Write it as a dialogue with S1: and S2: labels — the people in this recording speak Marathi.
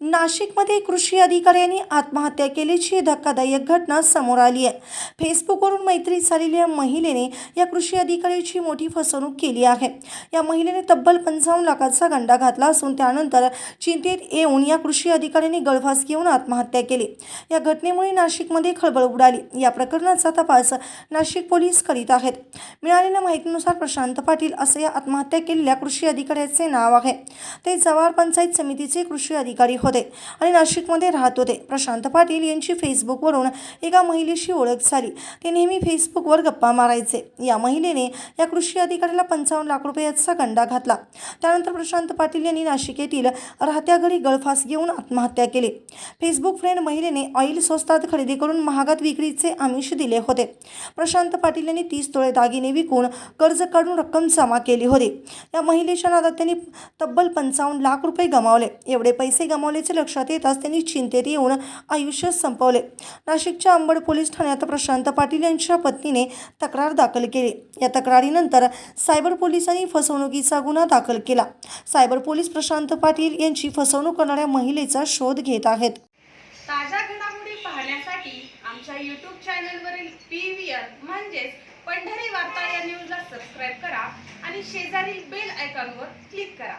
S1: नाशिकमध्ये कृषी अधिकाऱ्यांनी आत्महत्या केल्याची धक्कादायक घटना समोर आली आहे. फेसबुकवरून मैत्री झालेल्या महिलेने या कृषी अधिकाऱ्याची मोठी फसवणूक केली आहे. या महिलेने तब्बल पंचावन्न लाखाचा गंडा घातला असून त्यानंतर चिंतेत येऊन या कृषी अधिकाऱ्यांनी गळफास घेऊन आत्महत्या केली. या घटनेमुळे नाशिकमध्ये खळबळ उडाली. या प्रकरणाचा तपास नाशिक पोलीस करीत आहेत. मिळालेल्या माहितीनुसार प्रशांत पाटील असे या आत्महत्या केलेल्या कृषी अधिकाऱ्याचे नाव आहे. ते जवार पंचायत समितीचे कृषी अधिकारी होते. होते आणि नाशिकमध्ये राहत होते. प्रशांत पाटील यांची फेसबुकवरून एका महिलेशी ओळख झाली. ते नेहमी फेसबुकवर गप्पा मारायचे. या महिलेने या कृषी अधिकाऱ्याला पंचावन्न लाख रुपयाचा गंडा घातला. त्यानंतर प्रशांत पाटील यांनी नाशिक येथील राहत्या घरी गळफास घेऊन आत्महत्या केली. फेसबुक फ्रेंड महिलेने ऑइल स्वस्तात खरेदी करून महागात विक्रीचे आमिष दिले होते. प्रशांत पाटील यांनी तीस तोळे दागिने विकून कर्ज काढून रक्कम जमा केली होती. या महिलेच्या नादात त्यांनी तब्बल पंचावन्न लाख रुपये गमावले. एवढे पैसे गमावल्याचे लक्षात येताच त्यांनी चिंतेत येऊन आयुष्य संपवले. नाशिकच्या अंबड पोलीस ठाण्यात प्रशांत पाटील यांच्या पत्नीने तक्रार दाखल केली. या तक्रारीनंतर सायबर पोलिसांनी फसवणुकीचा गुन्हा दाखल केला. सायबर पोलीस प्रशांत पाटील यांची फसवणूक करणाऱ्या महिलेचा शोध घेत आहेत.
S2: ताज्या घडामोडी पाहण्यासाठी आमच्या यूट्यूब चॅनलवरील पी व्ही म्हणजेच पंढरी वार्ता या न्यूजला सबस्क्राईब करा आणि शेजारील बेल आयकॉनवर क्लिक करा.